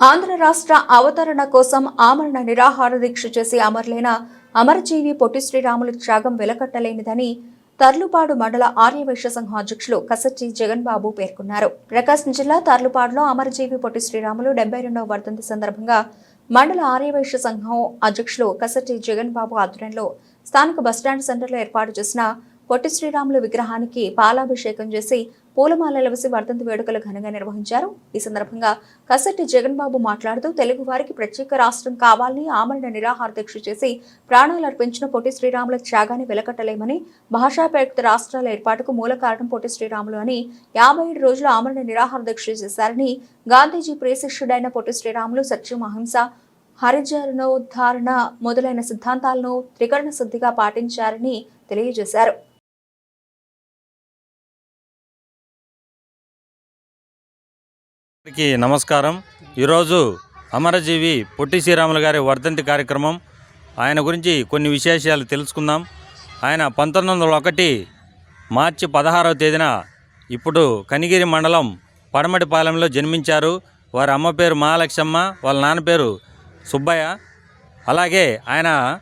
ఆంధ్ర రాష్ట్ర అవతరణ కోసం ఆమరణ నిరాహార దీక్ష చేసి అమరులైన అమరజీవి పొట్టి శ్రీరాములు త్యాగం వెలకట్టలేనిదని తర్లుపాడు మండల ఆర్యవైశ్య సంఘం అధ్యక్షులు కసచ్చి జగన్ బాబు పేర్కొన్నారు. ప్రకాశం జిల్లా తర్లుపాడులో అమరజీవి పొట్టి శ్రీరాములు డెబ్బై రెండవ వర్ధంతి సందర్భంగా మండల ఆర్యవైశ్య సంఘం అధ్యక్షులు కసచ్చి జగన్ బాబు ఆధ్వర్యంలో స్థానిక బస్టాండ్ సెంటర్లో ఏర్పాటు చేసిన పొట్టి శ్రీరాములు విగ్రహానికి పాలాభిషేకం చేసి పూలమాలలు వేసి వర్ధంతి వేడుకలు ఘనంగా నిర్వహించారు. ఈ సందర్భంగా కసట్టి జగన్ బాబు మాట్లాడుతూ తెలుగు వారికి ప్రత్యేక రాష్ట్రం కావాలని ఆమరణ నిరాహార దీక్ష చేసి ప్రాణాలు అర్పించిన పొట్టి శ్రీరాముల త్యాగాన్ని వెలకట్టలేమని భాషా ప్రయుక్త రాష్ట్రాల ఏర్పాటుకు మూల కారణం పొట్టి శ్రీరాములు అని యాభై ఏడు రోజులు ఆమరణ నిరాహార దీక్ష చేశారని గాంధీజీ ప్రియశిష్యుడైన పొట్టి శ్రీరాములు సత్యం అహింస హరిజనోద్ధారణ మొదలైన సిద్ధాంతాలను త్రికరణ శుద్ధిగా పాటించారని తెలియజేశారు. అందరికీ నమస్కారం. ఈరోజు అమరజీవి పొట్టి శ్రీరాములు గారి వర్ధంతి కార్యక్రమం. ఆయన గురించి కొన్ని విశేషాలు తెలుసుకుందాం. ఆయన పంతొమ్మిది వందల ఒకటి మార్చి పదహారవ తేదీన ఇప్పుడు కనిగిరి మండలం పడమటిపాలెంలో జన్మించారు. వారి అమ్మ పేరు మహాలక్ష్మ వాళ్ళ నాన్న పేరు సుబ్బయ్య. అలాగే ఆయన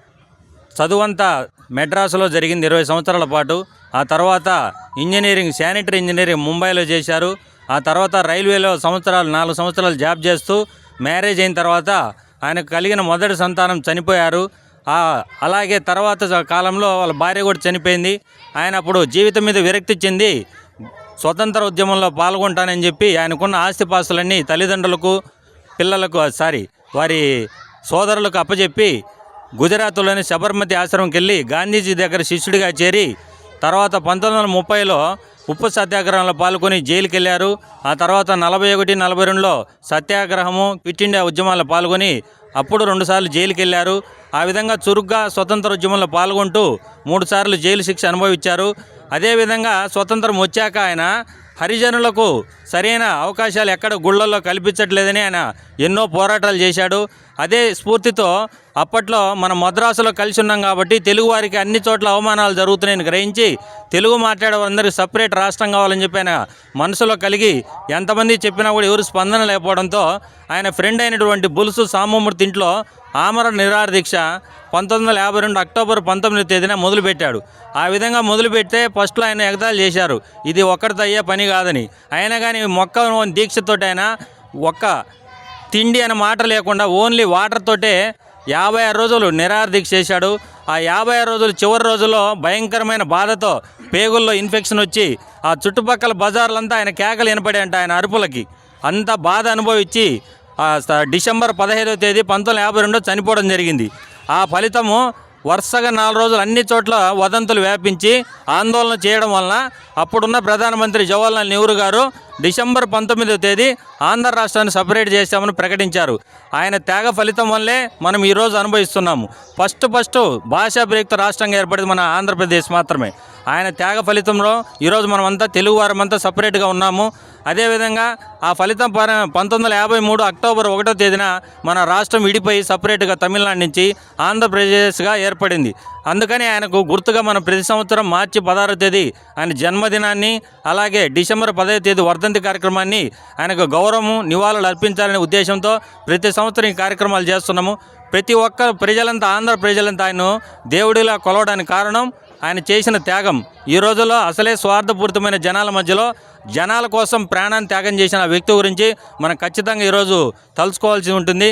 చదువంతా మెడ్రాసులో జరిగింది ఇరవై సంవత్సరాల పాటు. ఆ తర్వాత ఇంజనీరింగ్ శానిటరీ ఇంజనీరింగ్ ముంబైలో చేశారు. ఆ తర్వాత రైల్వేలో సంవత్సరాలు నాలుగు సంవత్సరాలు జాబ్ చేస్తూ మ్యారేజ్ అయిన తర్వాత ఆయనకు కలిగిన మొదటి సంతానం చనిపోయారు. అలాగే తర్వాత కాలంలో వాళ్ళ భార్య కూడా చనిపోయింది. ఆయన అప్పుడు జీవితం మీద విరక్తి చెంది స్వతంత్ర ఉద్యమంలో పాల్గొంటానని చెప్పి ఆయనకున్న ఆస్తిపాస్తులన్నీ తల్లిదండ్రులకు పిల్లలకు సారీ వారి సోదరులకు అప్పచెప్పి గుజరాత్లోని శబర్మతి ఆశ్రమంకి వెళ్ళి గాంధీజీ దగ్గర శిష్యుడిగా చేరి తర్వాత పంతొమ్మిది వందల ముప్పైలో ఉప్పు సత్యాగ్రహంలో పాల్గొని జైలుకి వెళ్ళారు ఆ తర్వాత నలభై ఒకటి నలభై రెండులో సత్యాగ్రహము క్విట్ ఇండియా ఉద్యమాల్లో పాల్గొని అప్పుడు రెండుసార్లు జైలుకి వెళ్ళారు ఆ విధంగా చురుగ్గా స్వతంత్ర ఉద్యమంలో పాల్గొంటూ మూడుసార్లు జైలు శిక్ష అనుభవించారు. అదేవిధంగా స్వతంత్రం వచ్చాక ఆయన హరిజనులకు సరైన అవకాశాలు ఎక్కడ గుళ్ళల్లో కల్పించట్లేదని ఆయన ఎన్నో పోరాటాలు చేశాడు. అదే స్ఫూర్తితో అప్పట్లో మన మద్రాసులో కలిసి ఉన్నాం కాబట్టి తెలుగు వారికి అన్ని చోట్ల అవమానాలు జరుగుతున్నాయని గ్రహించి తెలుగు మాట్లాడే వారందరికీ సపరేట్ రాష్ట్రం కావాలని చెప్పి ఆయన మనసులో కలిగి ఎంతమంది చెప్పినా కూడా ఎవరు స్పందన లేకపోవడంతో ఆయన ఫ్రెండ్ అయినటువంటి బులుసు సామమూర్తి ఇంట్లో ఆమర నిరార దీక్ష పంతొమ్మిది వందల యాభై రెండు అక్టోబర్ పంతొమ్మిది తేదీన మొదలుపెట్టాడు. ఆ విధంగా మొదలుపెడితే ఫస్ట్లో ఆయన ఎగతాళి చేశారు. ఇది ఒక్కడితో అయ్యే పని కాదని. అయినా కానీ మొక్క దీక్షతోటైనా ఆయన ఒక్క తిండి అనే మాట లేకుండా ఓన్లీ వాటర్ తోటే యాభై ఆరు రోజులు నిరాహార చేశాడు. ఆ యాభై ఆరు రోజులు చివరి రోజుల్లో భయంకరమైన బాధతో పేగుల్లో ఇన్ఫెక్షన్ వచ్చి ఆ చుట్టుపక్కల బజార్లంతా ఆయన కేకలు వినపడే అంట ఆయన అరుపులకి. అంత బాధ అనుభవించి డిసెంబర్ పదహైదవ తేదీ పంతొమ్మిది యాభై రెండో చనిపోవడం జరిగింది. ఆ ఫలితము వరుసగా నాలుగు రోజులు అన్ని చోట్ల వదంతులు వ్యాపించి ఆందోళన చేయడం వలన అప్పుడున్న ప్రధానమంత్రి జవహర్లాల్ నెహ్రూ గారు డిసెంబర్ పంతొమ్మిదవ తేదీ ఆంధ్ర రాష్ట్రాన్ని సపరేట్ చేశామని ప్రకటించారు. ఆయన త్యాగ ఫలితం వల్లే మనం ఈరోజు అనుభవిస్తున్నాము. ఫస్ట్ ఫస్ట్ భాషా ప్రయుక్త రాష్ట్రంగా ఏర్పడింది మన ఆంధ్రప్రదేశ్ మాత్రమే. ఆయన త్యాగ ఫలితంలో ఈరోజు మనమంతా తెలుగు వారమంతా సపరేట్గా ఉన్నాము. అదేవిధంగా ఆ ఫలితం పర పంతొమ్మిది వందల యాభై మూడు అక్టోబర్ ఒకటో తేదీన మన రాష్ట్రం విడిపోయి సపరేట్గా తమిళనాడు నుంచి ఆంధ్రప్రదేశ్గా ఏర్పడింది. అందుకని ఆయనకు గుర్తుగా మనం ప్రతి సంవత్సరం మార్చి పదహారో తేదీ ఆయన జన్మదినాన్ని అలాగే డిసెంబర్ పదవ తేదీ వర్ధంతి కార్యక్రమాన్ని ఆయనకు గౌరవము నివాళులు అర్పించాలనే ఉద్దేశంతో ప్రతి సంవత్సరం ఈ కార్యక్రమాలు చేస్తున్నాము. ప్రతి ఒక్క ప్రజలంతా ఆంధ్ర ప్రజలంతా ఆయన దేవుడిలా కొలవడానికి కారణం ఆయన చేసిన త్యాగం. ఈ రోజుల్లో అసలే స్వార్థపూరితమైన జనాల మధ్యలో జనాల కోసం ప్రాణాన్ని త్యాగం చేసిన వ్యక్తి గురించి మనం ఖచ్చితంగా ఈరోజు తలుచుకోవాల్సి ఉంటుంది.